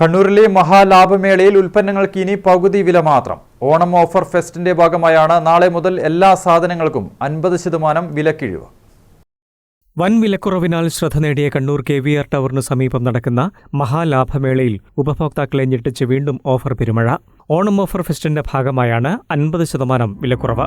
കണ്ണൂരിലെ മഹാലാഭമേളയിൽ ഉൽപ്പന്നങ്ങൾക്ക് ഇനി പകുതി വില മാത്രം. ഓണം ഓഫർ ഫെസ്റ്റിന്റെ ഭാഗമായാണ് നാളെ മുതൽ എല്ലാ സാധനങ്ങൾക്കും അൻപത് ശതമാനം വിലക്കിഴിവ്. വൻ വിലക്കുറവിനാൽ ശ്രദ്ധ നേടിയ കണ്ണൂർ കെ വി ആർ ടവറിനു സമീപം നടക്കുന്ന മഹാലാഭമേളയിൽ ഉപഭോക്താക്കളെ ഞെട്ടിച്ച് വീണ്ടും ഓഫർ പെരുമഴ. ഓണം ഓഫർ ഫെസ്റ്റിന്റെ ഭാഗമായാണ് അൻപത് ശതമാനം വിലക്കുറവ്.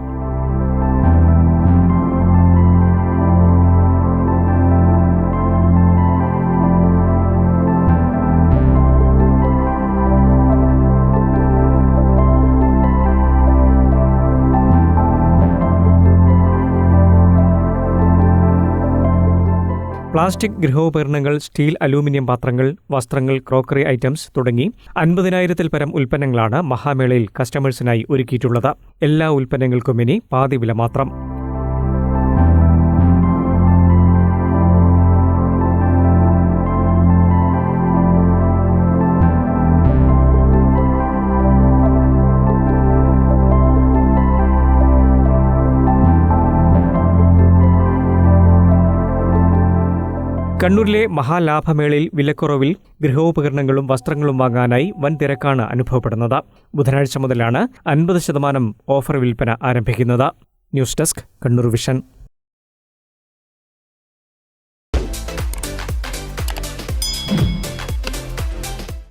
പ്ലാസ്റ്റിക് ഗൃഹോപകരണങ്ങൾ സ്റ്റീൽ അലൂമിനിയം പാത്രങ്ങൾ വസ്ത്രങ്ങൾ ക്രോക്കറി ഐറ്റംസ് തുടങ്ങി അൻപതിനായിരത്തിൽ പരം ഉൽപ്പന്നങ്ങളാണ് മഹാമേളയിൽ കസ്റ്റമേഴ്സിനായി ഒരുക്കിയിട്ടുള്ളത്. എല്ലാ ഉൽപ്പന്നങ്ങൾക്കും ഇനി പാതി വില മാത്രം. കണ്ണൂരിലെ മഹാലാഭമേളയിൽ വിലക്കുറവിൽ ഗൃഹോപകരണങ്ങളും വസ്ത്രങ്ങളും വാങ്ങാനായി വൻ തിരക്കാണ് അനുഭവപ്പെടുന്നത്. ബുധനാഴ്ച മുതലാണ് അൻപത് ശതമാനം ഓഫർ വിൽപ്പന ആരംഭിക്കുന്നത്. News desk Kannur vision.